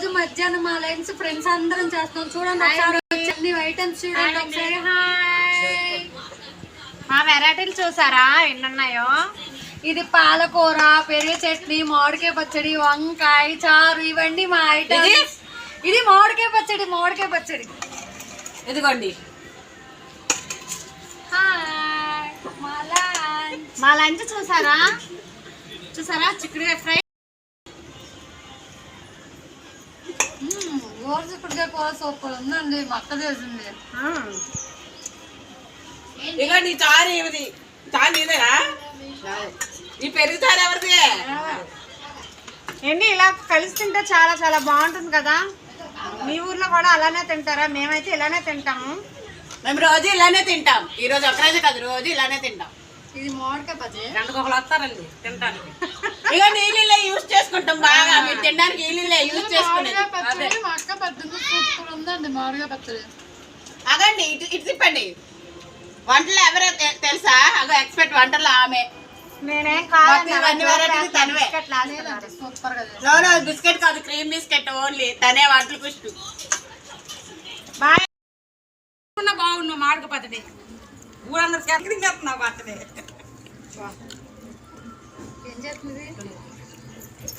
రోజు మధ్యాహ్నం మా లైన్స్ ఫ్రెండ్స్ అందరం చేస్తాం చూడండి ఒకసారి ఐటమ్స్ చూడండి ఒకసారి. హాయ్. మా వెరైటీలు చూసారా? ఎన్నున్నాయో? ఇది పాలకూర పెరుగు చట్నీ మామిడికాయ పచ్చడి వంకాయ చారు ఇవన్నీ మా ఐటమ్స్. ఇది? మామిడికాయ పచ్చడి మామిడికాయ పచ్చడి. ఇదిగోండి. హాయ్. మా లంచ్ చూసారా? చూసారా? చిక్కుడుకాయ ఫ్రై. గోరు చిక్కుడుకాయ కూర సూపర్ ఉందండి మా అక్క చేసింది. ఈ చారు ఏమిది చారు నీదేనా ఈ పెరుగు ఎవరిది? ఏంటి ఇలా కలిసి తింటే చాలా చాలా బాగుంటుంది కదా? మీ ఊర్లో కూడా అలానే తింటారా? మేమైతే ఇలానే తింటాము మేము రోజు ఇలానే తింటాం. ఈ రోజు ఒకరోజే కాదు రోజు ఇలానే తింటాం. ఇది మామిడికాయ పచ్చడి. గంటకొకరు వస్తారండి తింటానికి ఇక నీళ్ళే చేసుకుంటాం బాగా. మీరు తినడానికి నీళ్ళే యూజ్ చేసుకునేది. మామిడికాయ పచ్చడి. మా అక్క పచ్చడి సూపర్ ఉందండి మామిడికాయ పచ్చడి. అదండి ఇటు ఇటు తిప్పండి. వంటలు ఎవరో తెలుసా? అగో ఎక్స్పర్ట్ వంటలు ఆమె. నేనేం ఇవన్నీ తనవే. బిస్కెట్ కాదు క్రీమ్ బిస్కెట్ ఓన్లీ. తనే వంటలు కుష్టు బాయ్. బాగుండు మాడక పచ్చడి. ఊరందరూ చేస్తున్నావు పచ్చడి. ఏం చేస్తుంది